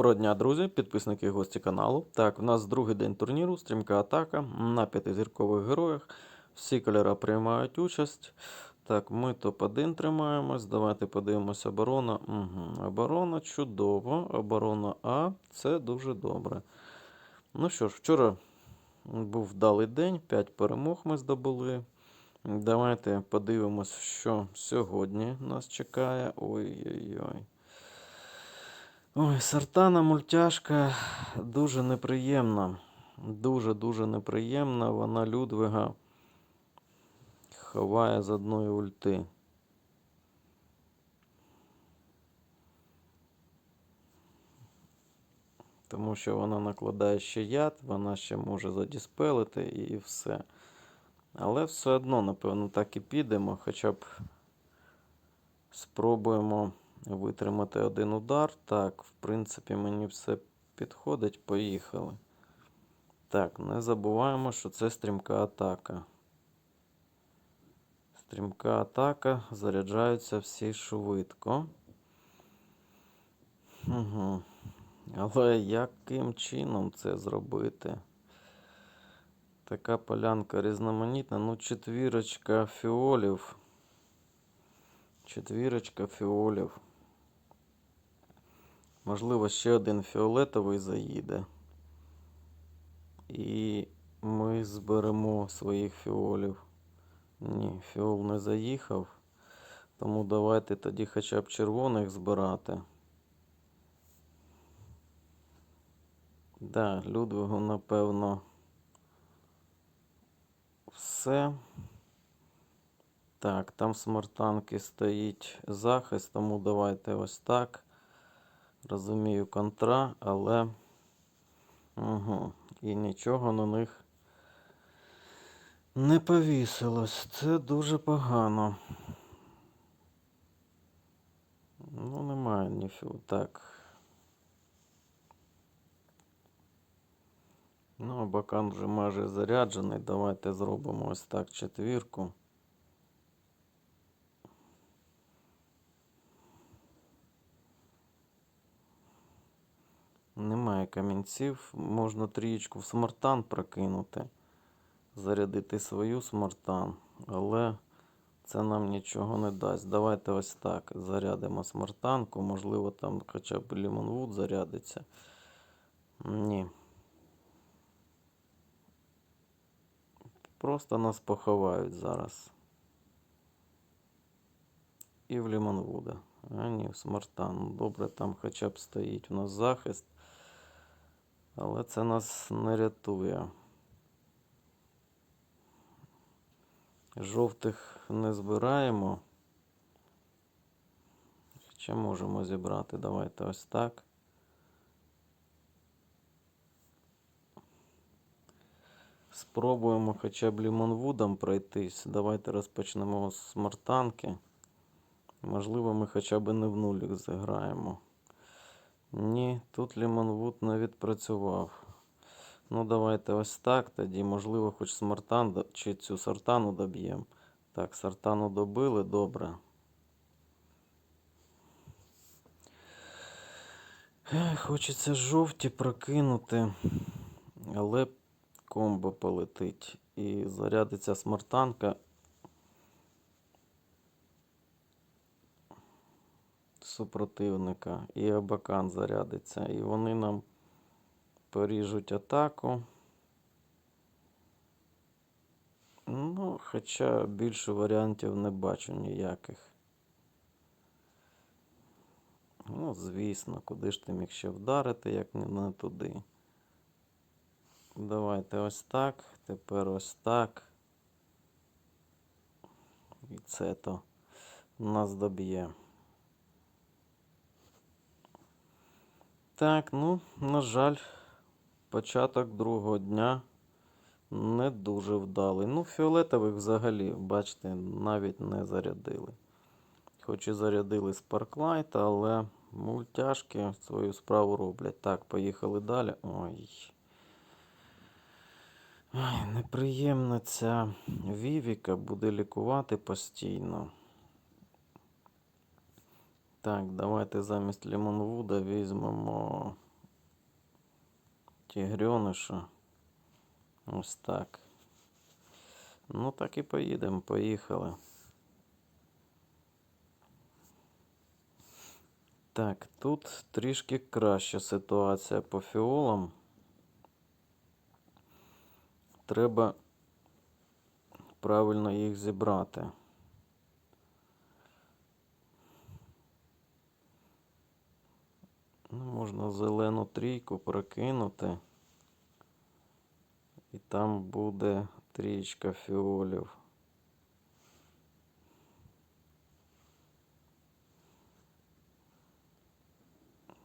Доброго дня, друзі, підписники і гості каналу. Так, у нас другий день турніру, стрімка атака на п'ятизіркових героях. Всі кольори приймають участь. Так, ми топ-1 тримаємось. Давайте подивимося оборона. Угу. Оборона чудово. Оборона А це дуже добре. Ну що ж, вчора був вдалий день, 5 перемог ми здобули. Давайте подивимось, що сьогодні нас чекає. Ой-ой-ой. Ой, сартана мультяшка дуже неприємна. Дуже-дуже неприємна. Вона Людвига ховає з одної ульти. Тому що вона накладає ще яд, вона ще може задіспелити і все. Але все одно, напевно, так і підемо. Хоча б спробуємо витримати один удар. Так, в принципі, мені все підходить. Поїхали. Так, не забуваємо, що це стрімка атака. Стрімка атака. Заряджаються всі швидко. Угу. Але яким чином це зробити? Така полянка різноманітна. Ну, четвірочка фіолів. Четвірочка фіолів. Можливо, ще один фіолетовий заїде. І ми зберемо своїх фіолів. Ні, фіол не заїхав. Тому давайте тоді хоча б червоних збирати. Да, Людвигу, напевно, все. Так, там смартанки стоїть захист, тому давайте ось так. Розумію контра, але угу. і нічого на них не повісилось. Це дуже погано. Ну, немає ніфіг. Так. Ну, бакан вже майже заряджений. Давайте зробимо ось так четвірку. Немає камінців. Можна трієчку в смартан прокинути, зарядити свою смартан, але це нам нічого не дасть. Давайте ось так. Зарядимо смартанку. Можливо, там хоча б Лімонвуд зарядиться. Ні. Просто нас поховають зараз. І в Лімонвуда. А ні, в Смартан. Добре, там хоча б стоїть у нас захист. Але це нас не рятує. Жовтих не збираємо. Хоча можемо зібрати. Давайте ось так. Спробуємо хоча б лімонвудом пройтись. Давайте розпочнемо з смартанки. Можливо, ми хоча б не в нулік зіграємо. Ні, тут Лімонвуд не відпрацював. Ну, давайте ось так. Тоді, можливо, хоч смартан чи цю сартану доб'ємо. Так, сартану добили, добре. Хочеться жовті прокинути, але комбо полетить. І зарядиться смартанка. Супротивника і абакан зарядиться. І вони нам поріжуть атаку. Ну, хоча більше варіантів не бачу ніяких. Ну, звісно, куди ж ти міг ще вдарити, як не туди. Давайте ось так. Тепер ось так. І це то нас доб'є. Так, ну, на жаль, початок другого дня не дуже вдалий. Ну, фіолетових взагалі, бачите, навіть не зарядили. Хоч і зарядили Sparklight, але мультяшки свою справу роблять. Так, поїхали далі. Ой. Ой, неприємна ця Вівіка буде лікувати постійно. Так, давайте замість Лімонвуда візьмемо тігрьониша. Ось так. Ну, так і поїдемо, поїхали. Так, тут трішки краща ситуація по фіолам. Треба правильно їх зібрати. Ну, можна зелену трійку прокинути. І там буде трієчка фіолів.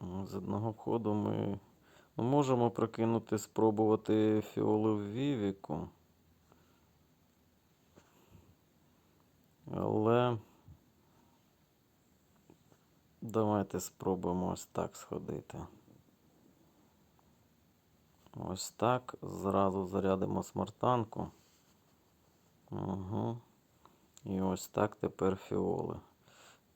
З одного входу ми ну, можемо прокинути, спробувати фіоли в Вівіку. Але давайте спробуємо ось так сходити. Ось так. Зразу зарядимо смартанку. Угу. І ось так тепер фіоли.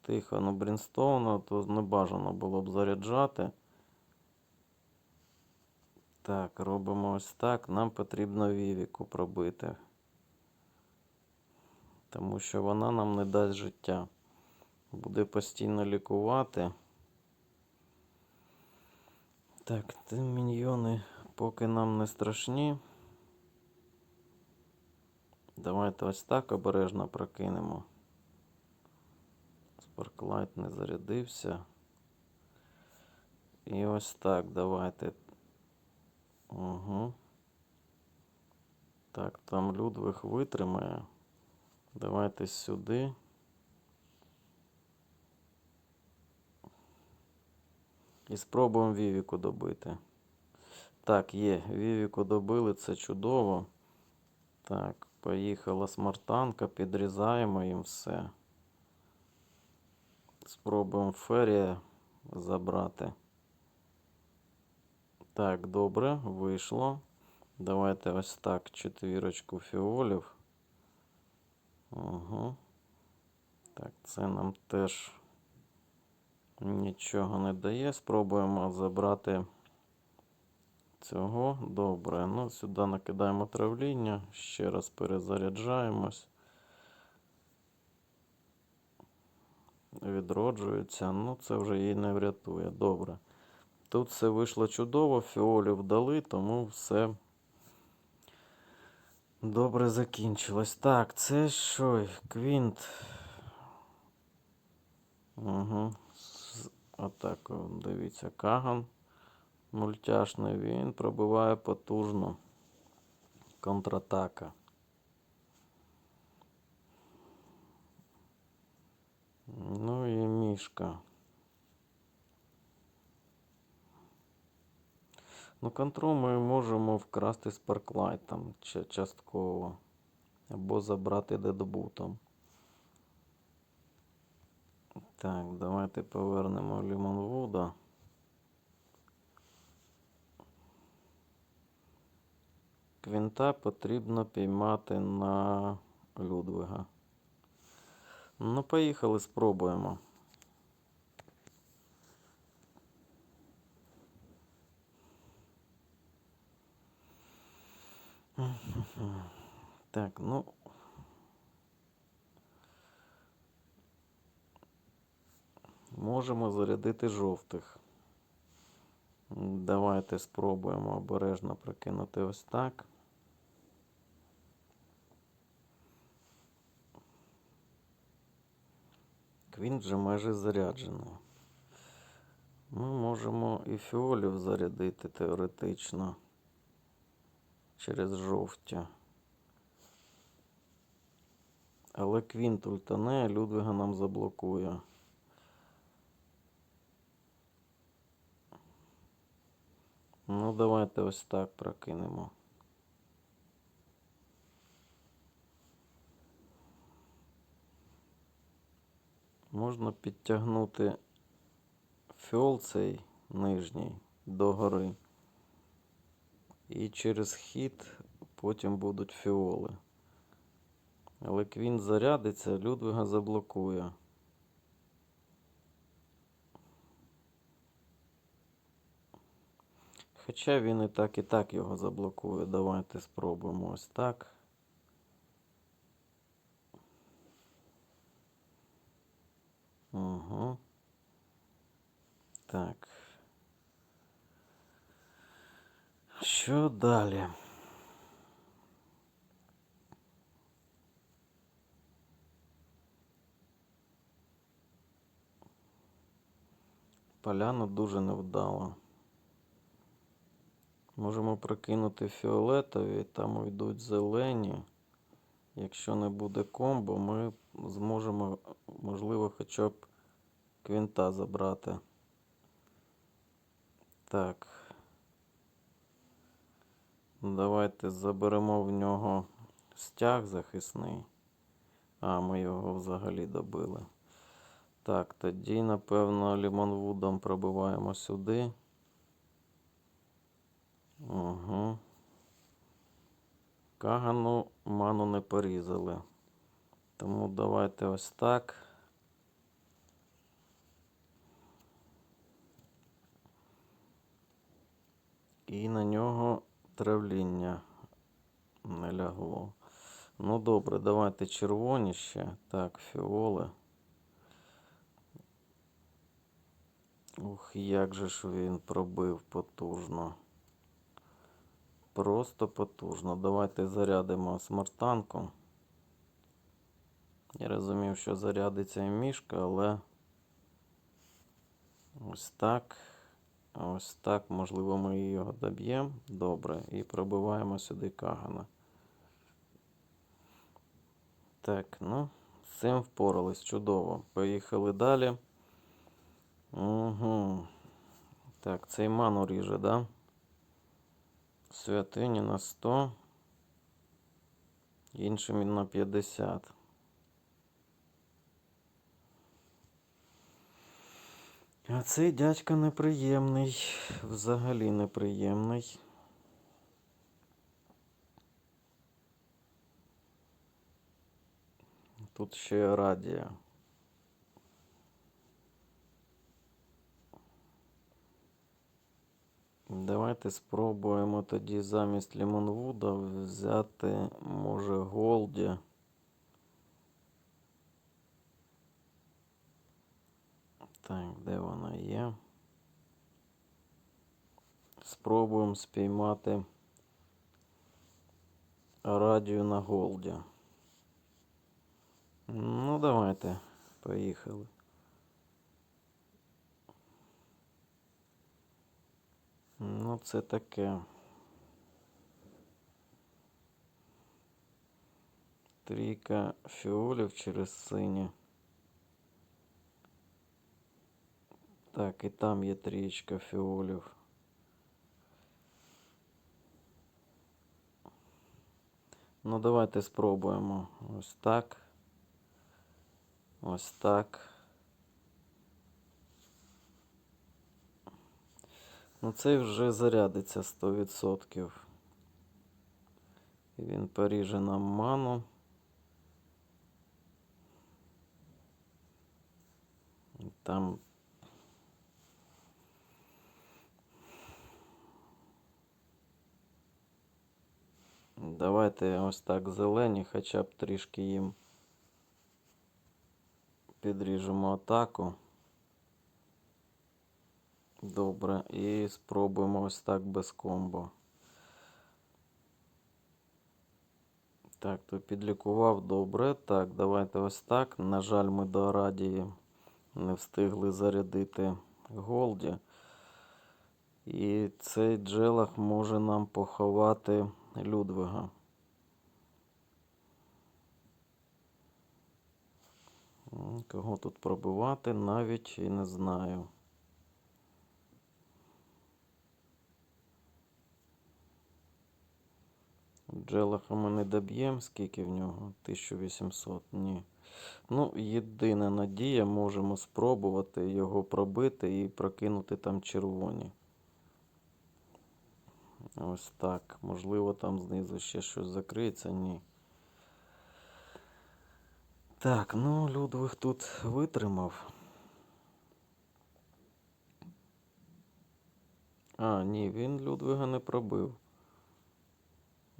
Тихо, ну Брінстоуна, то не бажано було б заряджати. Так, робимо ось так. Нам потрібно Вівіку пробити. Тому що вона нам не дасть життя. Буде постійно лікувати. Так, ті міньйони поки нам не страшні. Давайте ось так обережно прокинемо. Спарклайт не зарядився. І ось так, давайте. Угу. Так, там Людвиг витримає. Давайте сюди. І спробуємо Вівіку добити. Так, є, Вівіку добили, це чудово. Так, поїхала смартанка, підрізаємо їм все. Спробуємо ферія забрати. Так, добре, вийшло. Давайте ось так четвірочку фіолів. Угу. Так, це нам теж нічого не дає. Спробуємо забрати цього. Добре. Ну, сюди накидаємо травління, ще раз перезаряджаємось. Відроджується. Ну, це вже її не врятує. Добре. Тут все вийшло чудово, фіолів дали, тому все добре закінчилось. Так, це що? Квінт. Угу. Отак, дивіться, Каган мультяшний. Він пробиває потужно. Контратака. Ну і мішка. Ну, контрол ми можемо вкрасти спарклайтом ча- частково. Або забрати дедбутом. Так, давайте повернемо Лімонвуда. Квінта потрібно піймати на Людвига. Ну, поїхали, спробуємо. Так, ну. Можемо зарядити жовтих. Давайте спробуємо обережно прокинути ось так. Квін вже майже заряджений. Ми можемо і фіолів зарядити теоретично через жовті. Але Квінт ультане, а Людвига нам заблокує. Ну, давайте ось так прокинемо. Можна підтягнути фіол цей нижній догори. І через хід потім будуть фіоли. Але квін зарядиться, Людвига заблокує. Хоча він і так, і так його заблокує. Давайте спробуємо ось так. Угу. Так. Що далі? Поляна дуже невдала. Можемо прокинути фіолетові, там уйдуть зелені. Якщо не буде комбо, ми зможемо, можливо, хоча б квінта забрати. Так. Давайте заберемо в нього стяг захисний. А, ми його взагалі добили. Так, тоді, напевно, лімонвудом пробиваємо сюди. Угу. Кагану ману не порізали. Тому давайте ось так. І на нього травління не лягло. Ну добре, давайте червоні ще. Так, фіоли. Ух, як же ж він пробив потужно. Просто потужно. Давайте зарядимо смартанку. Я розумів, що зарядиться і мішка, але ось так. Ось так. Можливо, ми його доб'ємо. Добре. І пробиваємо сюди Кагана. Так, ну, з цим впорались. Чудово. Поїхали далі. Угу. Так, цей ману ріже, да? Святині на 100. Іншим на 50. А цей дядька неприємний. Взагалі неприємний. Тут ще радія. Давайте спробуємо тоді замість Лімонвуда взяти, може, Голді. Так, де вона є? Спробуємо спіймати радію на Голді. Ну, давайте, поїхали. Ну, це таке. Трійка фіолів через сині. Так, і там є трієчка фіолів. Ну, давайте спробуємо. Ось так. Ось так. Ну, цей вже зарядиться 100%. І він поріже нам ману. Там Давайте ось так зелені, хоча б трішки їм підріжемо атаку. Добре, і спробуємо ось так без комбо. Так, то підлікував добре. Так, давайте ось так. На жаль, ми до радії не встигли зарядити Голді. І цей джелах може нам поховати Людвига. Кого тут пробивати, навіть і не знаю. Джелаха ми не доб'ємо, скільки в нього? 1800, ні. Ну, єдина надія, можемо спробувати його пробити і прокинути там червоні. Ось так. Можливо, там знизу ще щось закриється, ні. Так, ну, Людвиг тут витримав. А, ні, він Людвига не пробив.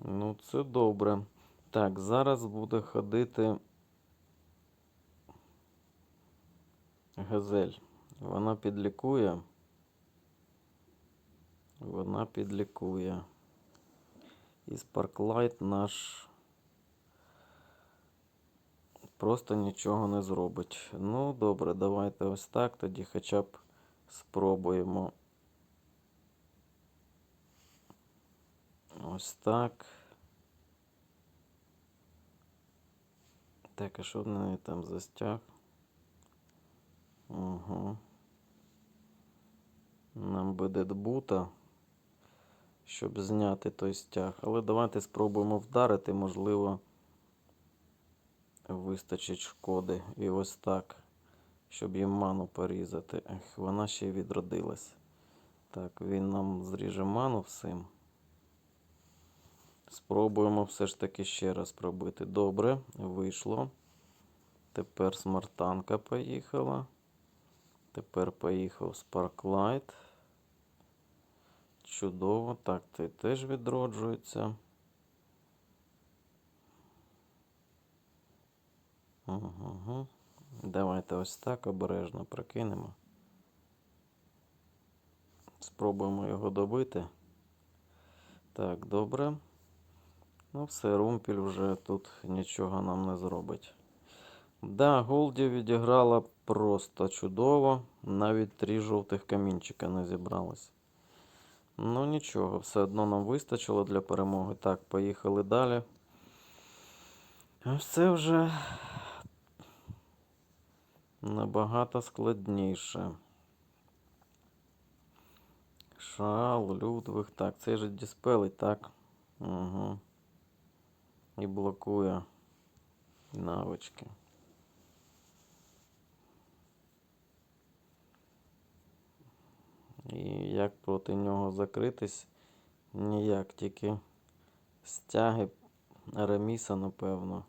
Ну, це добре. Так, зараз буде ходити Газель. Вона підлікує. Вона підлікує. І Sparklight наш просто нічого не зробить. Ну, добре, давайте ось так. Тоді хоча б спробуємо. Ось так. Так, а що в неї там за стяг? Угу. Нам би дедбута, щоб зняти той стяг. Але давайте спробуємо вдарити, можливо, вистачить шкоди. І ось так, щоб їм ману порізати. Ех, вона ще й відродилась. Так, він нам зріже ману всім. Спробуємо все ж таки ще раз пробити. Добре, вийшло. Тепер смартанка поїхала. Тепер поїхав Sparklight. Чудово. Так, цей теж відроджується. Угу. Давайте ось так обережно прокинемо. Спробуємо його добити. Так, добре. Ну, все, румпіль вже тут нічого нам не зробить. Да, Голді відіграла просто чудово. Навіть три жовтих камінчика не зібралось. Ну нічого, все одно нам вистачило для перемоги. Так, поїхали далі. Це вже набагато складніше. Шал, Людвиг. Так, цей же диспелить, так. Угу. І блокує навички. І як проти нього закритись? Ніяк, тільки стяги Реміса, напевно.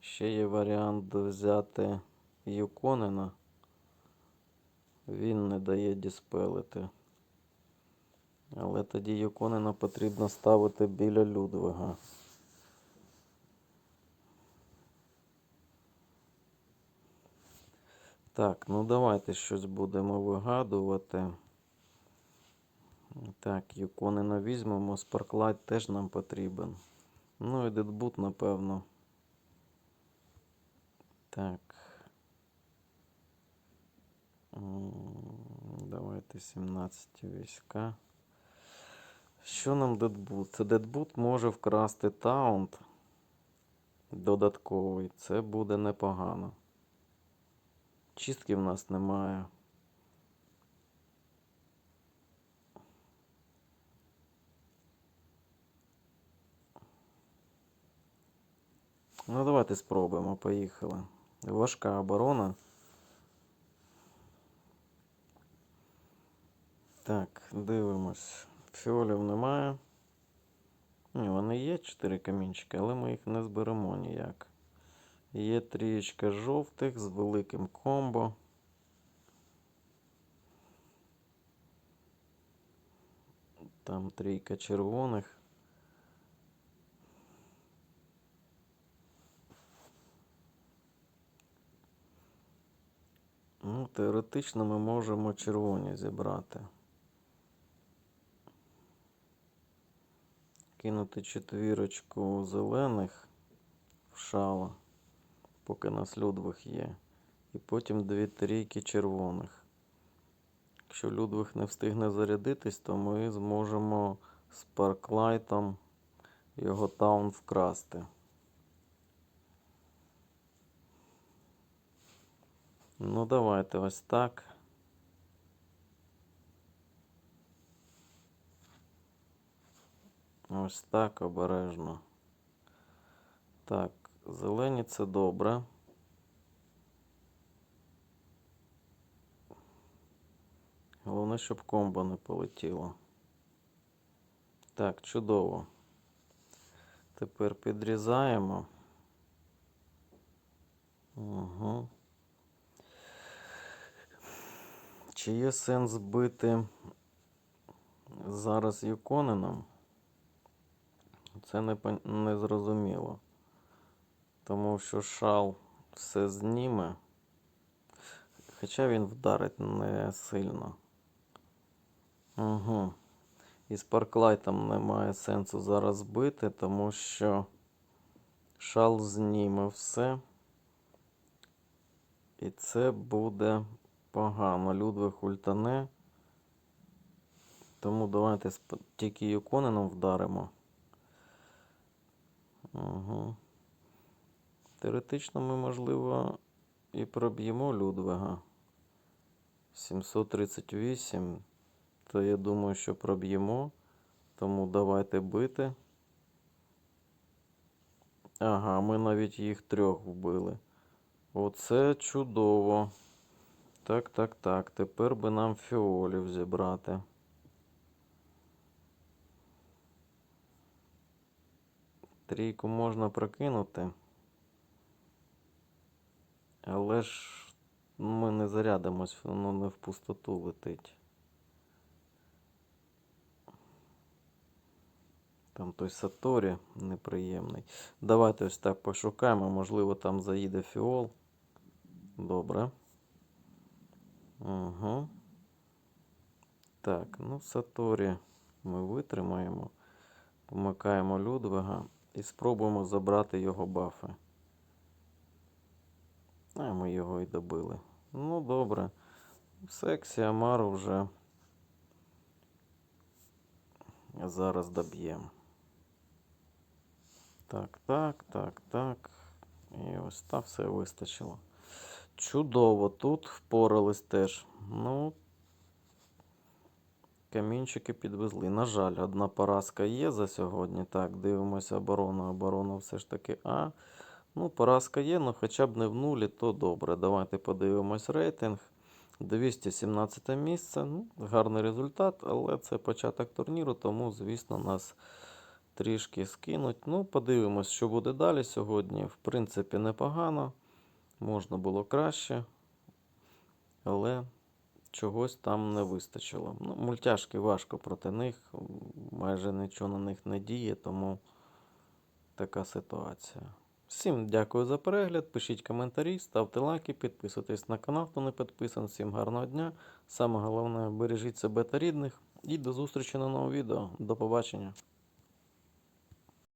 Ще є варіант взяти Юконена. Він не дає діспелити. Але тоді Юконена потрібно ставити біля Людвига. Так, ну давайте щось будемо вигадувати. Так, Юконена візьмемо, Sparklight теж нам потрібен. Ну і Дедбут, напевно. Так. Давайте 17 війська. Що нам Дедбут? Це Дедбут може вкрасти таунт додатковий. Це буде непогано. Чистки в нас немає. Ну, давайте спробуємо. Поїхали. Важка оборона. Так, дивимось. Фіолів немає. Ні, вони є 4 камінчики, але ми їх не зберемо ніяк. Є трієчка жовтих з великим комбо. Там трійка червоних. Ну, теоретично ми можемо червоні зібрати. Кинути четвірочку зелених в шало, поки нас Людвиг є. І потім дві трійки червоних. Якщо Людвиг не встигне зарядитись, то ми зможемо з парклайтом його таун вкрасти. Ну, давайте ось так. Ось так обережно. Так, зелені це добре. Головне, щоб комбо не полетіло. Так, чудово. Тепер підрізаємо. Угу. Чи є сенс бити зараз Юконином? Це не, не зрозуміло. Тому що шал все зніме. Хоча він вдарить не сильно. Угу. І з парклайтом немає сенсу зараз бити, тому що шал зніме все. І це буде погано. Людвиг ультане. Тому давайте тільки Юконином вдаримо. Угу. Теоретично ми, можливо, і проб'ємо Людвига. 738. То я думаю, що проб'ємо. Тому давайте бити. Ага, ми навіть їх трьох вбили. Оце чудово. Так, так, так. Тепер би нам фіолів зібрати. Трійку можна прокинути. Але ж ми не зарядимось, воно не в пустоту летить. Там той Саторі неприємний. Давайте ось так пошукаємо. Можливо, там заїде фіол. Добре. Угу. Так, ну Саторі ми витримаємо. Помикаємо Людвига і спробуємо забрати його бафи. А ми його і добили. Ну, добре. Сексі Амару вже зараз доб'ємо. Так, так, так, так. І ось та все вистачило. Чудово, тут впорались теж. Ну, камінчики підвезли. На жаль, одна поразка є за сьогодні. Так, дивимося оборону. Оборона все ж таки А. Ну, поразка є, але хоча б не в нулі, то добре. Давайте подивимось рейтинг. 217 місце. Ну, гарний результат, але це початок турніру, тому, звісно, нас трішки скинуть. Ну, подивимось, що буде далі сьогодні. В принципі, непогано. Можна було краще. Але чогось там не вистачило. Ну, мультяшки важко проти них. Майже нічого на них не діє, тому така ситуація. Всім дякую за перегляд. Пишіть коментарі, ставте лайки, підписуйтесь на канал, хто не підписаний. Всім гарного дня. Саме головне, бережіть себе та рідних. І до зустрічі на новому відео. До побачення.